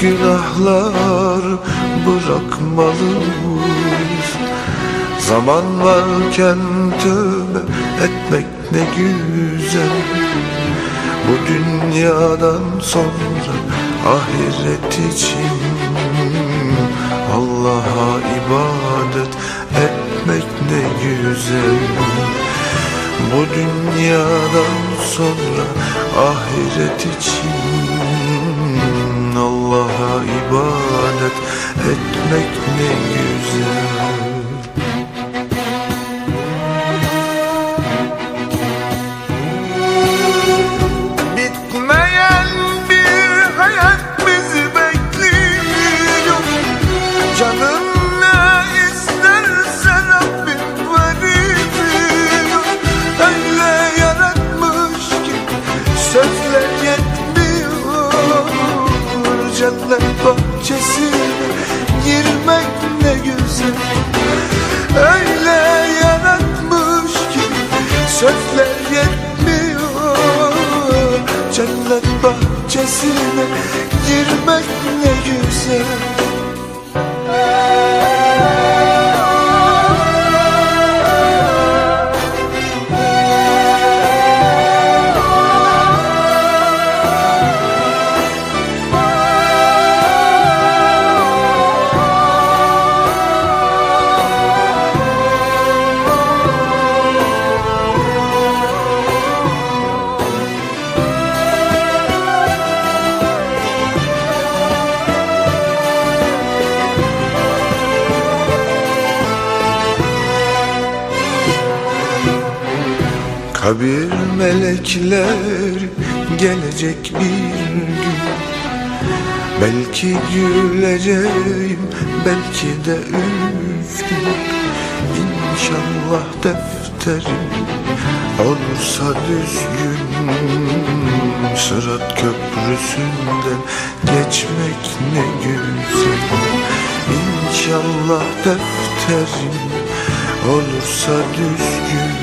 Günahlar bırakmalıyız. Zaman varken tövbe etmek ne güzel. Bu dünyadan sonra ahiret için Allah'a ibadet etmek ne güzel. Bu dünyadan sonra ahiret için ibadet etmek ne güzel Cennet bahçesine girmek ne güzel. Öyle yaratmış ki sözler yetmiyor. Cennet bahçesine Kabir melekler gelecek bir gün. Belki güleceğim belki de üzgün. İnşallah defterim olursa düzgün. Sırat köprüsünden geçmek ne güzel. İnşallah defterim olursa düzgün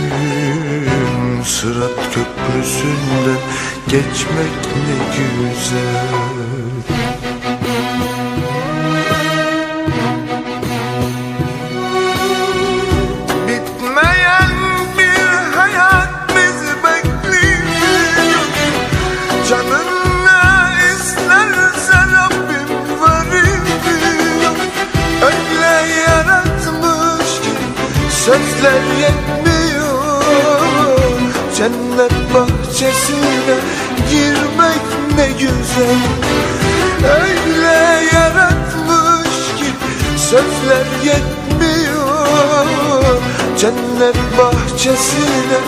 köprüsünden geçmek ne güzel. Bitmeyen bir Cennet bahçesine girmek ne güzel. Öyle yaratmış ki sözler yetmiyor. Cennet bahçesine